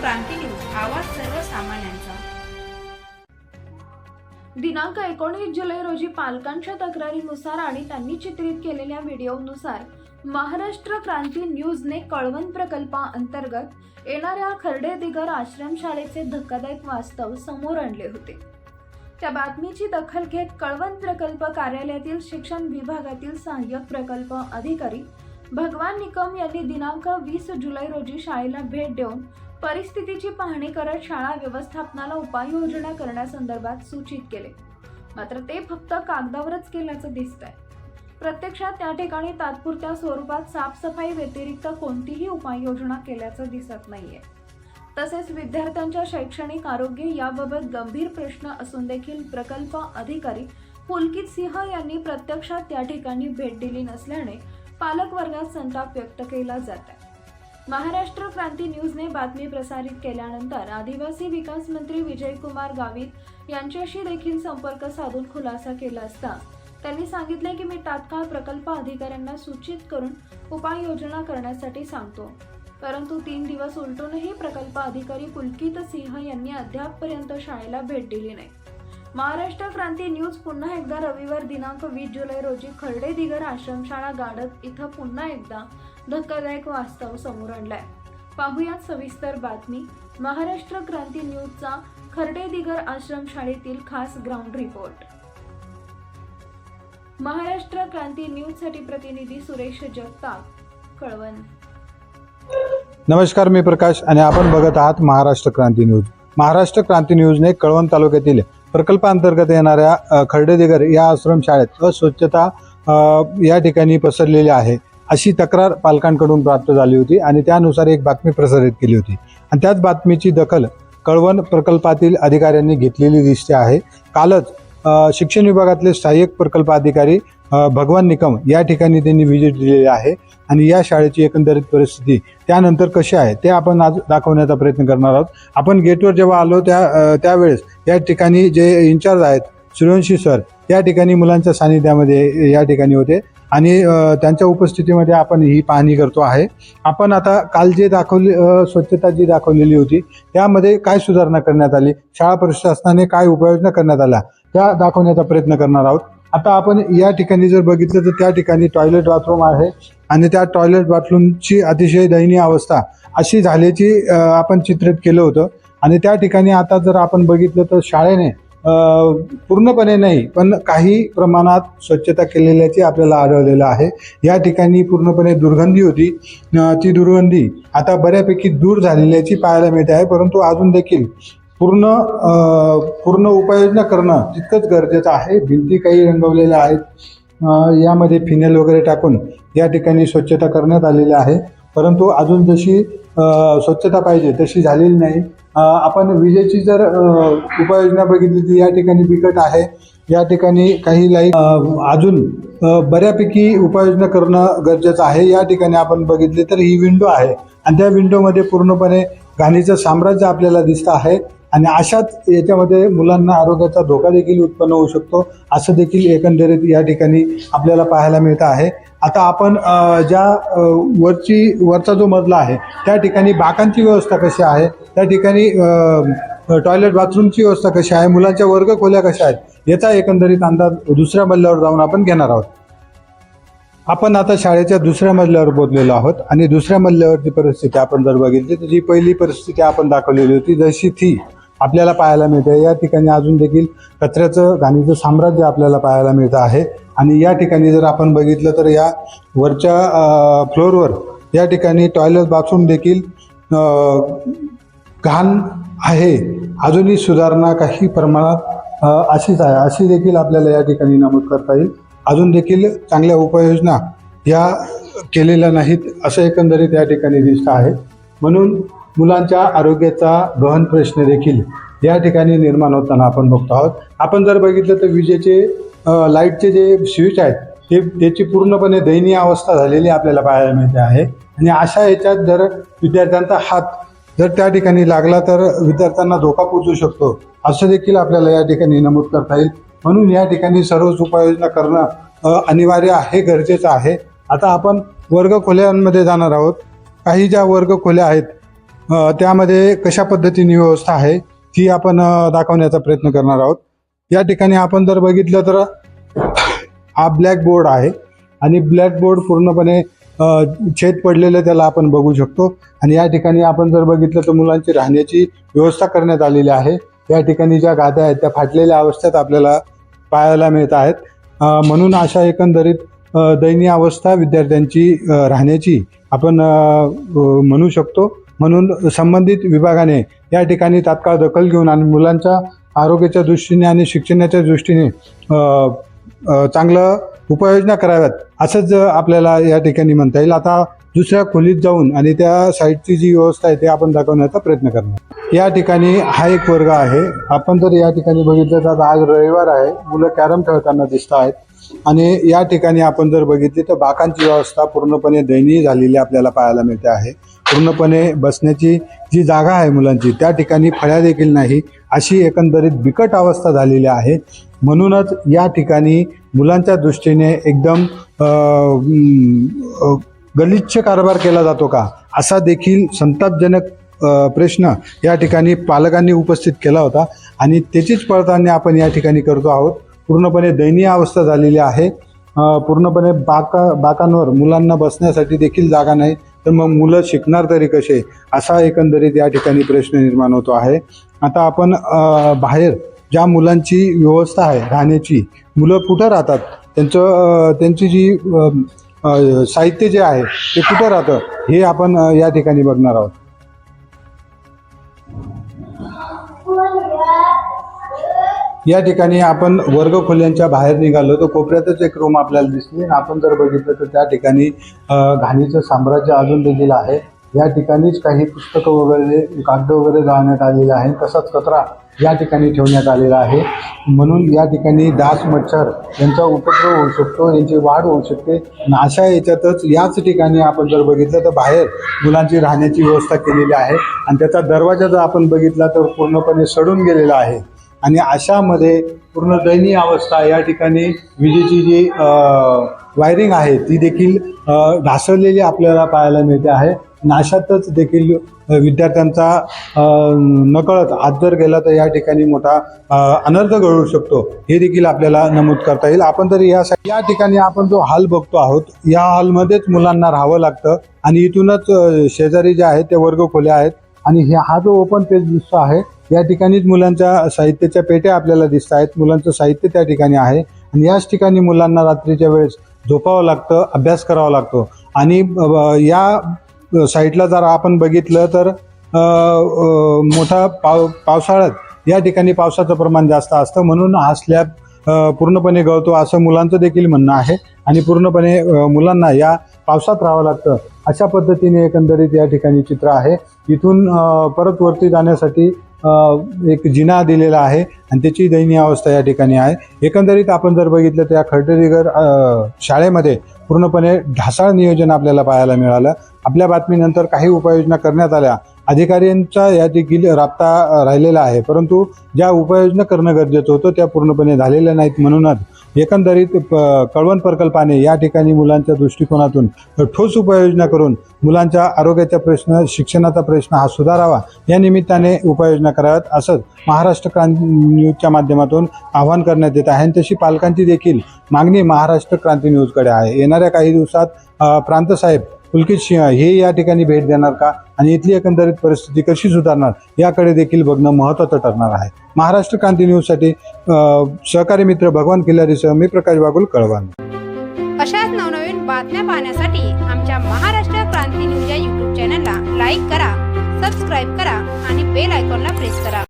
क्रांती news आवाज सर्वसामान्यांचा. दिनांक एकोणीस जुलै रोजी पालकांच्या तक्रारीनुसार आणि त्यांनी चित्रित केलेल्या व्हिडिओनुसार महाराष्ट्र क्रांती न्यूजने कळवण प्रकल्पाअंतर्गत येणाऱ्या खर्डे दिगर आश्रमशाळेचे धक्कादायक वास्तव समोर आणले होते. त्या बातमीची दखल घेत कळवण प्रकल्प कार्यालयातील शिक्षण विभागातील सहाय्यक प्रकल्प अधिकारी भगवान निकम यांनी दिनांक वीस जुलै रोजी शाळेला भेट देऊन परिस्थितीची पाहणी करत शाळा व्यवस्थापनाला उपाययोजना करण्यासंदर्भात सूचित केले. मात्र ते फक्त कागदावरच केल्याचं दिसत आहे प्रत्यक्षात त्या ठिकाणी तात्पुरत्या स्वरूपात साफसफाई व्यतिरिक्त कोणतीही उपाययोजना केल्याचं दिसत नाहीये. तसेच विद्यार्थ्यांच्या शैक्षणिक आरोग्य याबाबत गंभीर प्रश्न असून देखील प्रकल्प अधिकारी पुलकित सिंह यांनी प्रत्यक्षात त्या ठिकाणी भेट दिली नसल्याने पालक वर्गात संताप व्यक्त केला जात आहे. महाराष्ट्र क्रांती न्यूजने बातमी प्रसारित केल्यानंतर आदिवासी विकास मंत्री विजयकुमार गावित यांच्याशी देखील संपर्क साधून खुलासा केला असता. त्यांनी सांगितले की मी तात्काळ प्रकल्प अधिकाऱ्यांना सूचित करून उपाययोजना करण्यासाठी सांगतो. परंतु तीन दिवस उलटूनही प्रकल्प अधिकारी पुलकित सिंह यांनी अद्यापपर्यंत शाळेला भेट दिली नाही. महाराष्ट्र क्रांती न्यूज पुन्हा एकदा रविवार दिनांक वीस जुलै रोजी खर्डे दिगर आश्रमशाळा गाडत इथं पुन्हा एकदा धक्कादायक वास्तव समोर आणलाय. पाहुयात सविस्तर बातमी. महाराष्ट्र क्रांती न्यूजचा खर्डे दिगर आश्रमशाळेतील खास ग्राउंड रिपोर्ट महाराष्ट्र क्रांती न्यूजसाठी प्रतिनिधी सुरेश जगताप. कळवण. नमस्कार मी प्रकाश आणि आपण बघत आहात महाराष्ट्र क्रांती न्यूज. महाराष्ट्र क्रांती न्यूजने कळवण तालुक्यातील प्रकल्पांतर्गत येणाऱ्या खर्डेदिगर या आश्रमशाळेत अस्वच्छता या ठिकाणी पसरलेली आहे. अशी तक्रार पालकांकडून प्राप्त झाली होती आणि त्यानुसार एक बातमी प्रसारित केली होती. आणि त्याच बातमीची दखल कळवण प्रकल्पातील अधिकाऱ्यांनी घेतलेली दिसते आहे. कालच शिक्षण विभागातले सहाय्यक प्रकल्प अधिकारी भगवान निकम या ठिकाणी त्यांनी व्हिजिट दिलेली आहे आणि या शाळेची एकंदरीत परिस्थिती त्यानंतर कशी आहे ते आपण आज दाखवण्याचा प्रयत्न करणार आहोत. आपण गेटवर जेव्हा आलो त्या त्यावेळेस या ठिकाणी जे इन्चार्ज आहेत सूर्यवंशी सर या ठिकाणी मुलांच्या सानिध्यामध्ये या ठिकाणी होते. आणि त्यांच्या उपस्थितीमध्ये आपण ही पाहणी करतो आहे. आपण आता काल जे दाखवली स्वच्छता जी दाखवलेली होती त्यामध्ये काय सुधारणा करण्यात आली? शाळा प्रशासनाने काय उपाययोजना करण्यात आल्या? त्या दाखवण्याचा प्रयत्न करणार आहोत. आता आपण या ठिकाणी जर बघितलं तर त्या ठिकाणी टॉयलेट बाथरूम आहे आणि त्या टॉयलेट बाथरूमची अतिशय दयनीय अवस्था अशी झाल्याची आपण चित्रित केलं होतं. आणि त्या ठिकाणी आता जर आपण बघितलं तर शाळेने पूर्णपणे नाही पण काही प्रमाणात स्वच्छता केलेल्याची आपल्याला आढळलेलं आहे. या ठिकाणी पूर्णपणे दुर्गंधी होती. ती दुर्गंधी आता बऱ्यापैकी दूर झालेल्याची पाहायला मिळते आहे परंतु अजून देखील पूर्ण पूर्ण उपाययोजना करणं तितकंच गरजेचं आहे. भिंती काही रंगवलेल्या आहेत. यामध्ये फिनेल वगैरे टाकून या ठिकाणी स्वच्छता करण्यात आलेली आहे. परंतु अजून जशी स्वच्छता पाहिजे तशी झालेली नाही. आपण विजेची जर उपाययोजना बघितली तर या ठिकाणी बिकट आहे. या ठिकाणी काही लाइट अजून बऱ्यापैकी उपाययोजना करणं गरजेचं आहे. या ठिकाणी आपण बघितले तर ही विंडो आहे. आणि त्या विंडोमध्ये पूर्णपणे घाणीचं साम्राज्य आपल्याला दिसतं आहे. आणि अशाच याच्यामध्ये मुलांना आरोग्याचा धोका देखील उत्पन्न होऊ शकतो. असं देखील एकंदरीत या ठिकाणी आपल्याला पाहायला मिळतं आहे. आता आपण ज्या वरची वरचा जो मजला आहे त्या ठिकाणी बाकांची व्यवस्था कशी आहे? त्या ठिकाणी टॉयलेट बाथरूमची व्यवस्था कशी आहे? मुलांच्या वर्ग खोल्या कशा आहेत? याचा एकंदरीत अंदाज दुसऱ्या मजल्यावर जाऊन आपण घेणार आहोत. आपण आता शाळेच्या दुसऱ्या मजल्यावर बोललेलो आहोत आणि दुसऱ्या मजल्यावरची परिस्थिती आपण जर बघितली तर जी पहिली परिस्थिती आपण दाखवलेली होती जशी ती आपल्याला पाहायला मिळते. या ठिकाणी अजून देखील कचऱ्याचं घाणीचं साम्राज्य आपल्याला पाहायला मिळतं आहे. आणि या ठिकाणी जर आपण बघितलं तर या वरच्या फ्लोअरवर या ठिकाणी टॉयलेट बाथरूम देखील घाण आहे. अजूनही सुधारणा काही प्रमाणात अशीच आहे. अशी देखील आपल्याला या ठिकाणी नमूद करता येईल. अजून देखील चांगल्या उपाययोजना या केलेल्या नाहीत असं एकंदरीत या ठिकाणी दिसत आहे. म्हणून मुलांच्या आरोग्याचा गहन प्रश्न देखील या ठिकाणी निर्माण होताना आपण बघतो आहोत. आपण जर बघितलं तर विजेचे लाईटचे जे स्विच आहेत ते त्याची पूर्णपणे दयनीय अवस्था झालेली आपल्याला पाहायला मिळते आहे. आणि अशा याच्यात जर विद्यार्थ्यांचा हात जर त्या ठिकाणी लागला तर विद्यार्थ्यांना धोका पोचू शकतो असं देखील आपल्याला या ठिकाणी नमूद करता येईल. म्हणून या ठिकाणी सर्वच उपाययोजना करणं अनिवार्य आहे गरजेचं आहे. आता आपण वर्गखोल्यांमध्ये जाणार आहोत. काही ज्या वर्गखोल्या आहेत त्यामध्ये कशा पद्धतीने व्यवस्था आहे ती आपण दाखवण्याचा प्रयत्न करणार आहोत. या ठिकाणी आपण जर बघितलं तर हा ब्लॅक बोर्ड आहे आणि ब्लॅक बोर्ड पूर्णपणे छेद पडलेलं त्याला आपण बघू शकतो. आणि या ठिकाणी आपण जर बघितलं तर मुलांची राहण्याची व्यवस्था करण्यात आलेली आहे. या ठिकाणी ज्या गाद्या आहेत त्या फाटलेल्या अवस्थेत आपल्याला पाहायला मिळत आहेत. म्हणून अशा एकंदरीत दयनीय अवस्था विद्यार्थ्यांची राहण्याची आपण म्हणू शकतो. म्हणून संबंधित विभागाने या ठिकाणी तात्काळ दखल घेऊन आणि मुलांच्या आरोग्याच्या दृष्टीने आणि शिक्षणाच्या दृष्टीने चांगलं उपाययोजना कराव्यात असंच आपल्याला या ठिकाणी म्हणता येईल. आता दुसऱ्या खोलीत जाऊन आणि त्या साईडची जी व्यवस्था आहे ते आपण दाखवण्याचा प्रयत्न करणार. या ठिकाणी हा एक वर्ग आहे. आपण जर या ठिकाणी बघितलं तर आज रविवार आहे. मुलं कॅरम खेळताना दिसत आहेत. आणि या ठिकाणी आपण जर बघितली तर बाकांची व्यवस्था पूर्णपणे दयनीय झालेली आपल्याला पाहायला मिळते आहे. पूर्णपणे बसण्याची जी जागा आहे मुलांची त्या ठिकाणी फळ्या देखील नाही अशी एकंदरीत बिकट अवस्था झालेली आहे. म्हणूनच या ठिकाणी मुलांच्या दृष्टीने एकदम गलिच्छ कारभार केला जातो का? असा देखील संतापजनक प्रश्न या ठिकाणी पालकांनी उपस्थित केला होता. आणि त्याचीच पडताळणी आपण या ठिकाणी करतो आहोत. पूर्णपणे दयनीय अवस्था झालेली आहे. पूर्णपणे बाका बाकांवर मुलांना बसण्यासाठी देखील जागा नाही तर मग मुलं शिकणार तरी कसे? असा एकंदरीत या ठिकाणी प्रश्न निर्माण होतो आहे. आता आपण बाहेर ज्या मुलांची व्यवस्था आहे राहण्याची मुलं कुठं राहतात? त्यांचं त्यांची जी साहित्य जे आहे ते कुठं राहतं? हे आपण या ठिकाणी बघणार आहोत. या ठिकाणी आपण वर्ग खोल्यांच्या बाहेर निघालो तर कोपऱ्यातच एक रूम आपल्याला दिसली. आणि आपण जर बघितलं तर त्या ठिकाणी घाणीचं साम्राज्य अजून देखील आहे. या ठिकाणीच काही पुस्तकं वगैरे कागद वगैरे जाण्यात आलेले आहे. तसाच कचरा या ठिकाणी ठेवण्यात आलेला आहे. म्हणून या ठिकाणी डास मच्छर यांचा उपद्रव होऊ शकतो यांची वाढ होऊ शकते. अशा याच्यातच याच ठिकाणी आपण जर बघितलं तर बाहेर मुलांची राहण्याची व्यवस्था केलेली आहे. आणि त्याचा दरवाजा जर आपण बघितला तर पूर्णपणे सडून गेलेला आहे. आणि अशामध्ये पूर्ण दयनीय अवस्था या ठिकाणी विजेची जी वायरिंग आहे ती देखील ढासळलेली आपल्याला पाहायला मिळते आहे. नाशातच देखील विद्यार्थ्यांचा नकळत हात जर गेला तर या ठिकाणी मोठा अनर्थ घडू शकतो. हे देखील आपल्याला नमूद करता येईल. आपण तरी या या ठिकाणी आपण जो हॉल बघतो आहोत या हॉलमध्येच मुलांना राहावं लागतं. आणि इथूनच शेजारी जे आहेत ते वर्ग खोल्या आहेत. आणि हे हा जो ओपन पेज दिसतो आहे या ठिकाणीच मुलांच्या साहित्याच्या पेट्या आपल्याला दिसत आहेत. मुलांचं साहित्य त्या ठिकाणी आहे. आणि याच ठिकाणी मुलांना रात्रीच्या वेळेस झोपावं लागतं अभ्यास करावा लागतो. आणि या साईडला जर आपण बघितलं तर मोठा पाव पावसाळ्यात या ठिकाणी पावसाचं प्रमाण जास्त असतं. म्हणून हा स्लॅब पूर्णपणे गळतो असं मुलांचं देखील म्हणणं आहे. आणि पूर्णपणे मुलांना या पावसात राहावं लागतं अशा पद्धतीने एकंदरीत या ठिकाणी चित्र आहे. इथून परत वरती जाण्यासाठी एक जिना दिलेला आहे आणि त्याची दयनीय अवस्था या ठिकाणी आहे. एकंदरीत आपण जर बघितलं तर या खर्डेरीगर शाळेमध्ये पूर्णपणे ढासाळ नियोजन आपल्याला पाहायला मिळालं. आपल्या बातमीनंतर काही उपाययोजना करण्यात आल्या. अधिकाऱ्यांचा या देखील राबता राहिलेला आहे. परंतु ज्या उपाययोजना करणं गरजेचं होतं त्या पूर्णपणे झालेल्या नाहीत म्हणूनच एकंदरीत प- कळवण प्रकल्पाने या ठिकाणी मुलांच्या दृष्टिकोनातून ठोस उपाययोजना करून मुलांच्या आरोग्याचा प्रश्न शिक्षणाचा प्रश्न हा सुधारावा या निमित्ताने उपाययोजना कराव्यात असंच महाराष्ट्र क्रांती न्यूजच्या माध्यमातून आवाहन करण्यात येत आहे. आणि तशी पालकांची देखील मागणी महाराष्ट्र क्रांती न्यूजकडे आहे. येणाऱ्या काही दिवसात प्रांतसाहेब पुलकित सिंह हे या ठिकाणी भेट देणार का? आणि इथली एकंदरीत परिस्थिती कशी सुधारणार? याकडे देखील बघणं महत्त्वाचं ठरणार आहे. महाराष्ट्र क्रांती न्यूजसाठी सहकारी मित्र भगवान किल्लारीसह मी प्रकाश बागुल कळवान अशाच नवनवीन बातम्या पाहण्यासाठी आमच्या महाराष्ट्र क्रांती न्यूज या यूट्यूब चॅनलला लाईक करा सबस्क्राईब करा आणि बेल आयकॉनला प्रेस करा.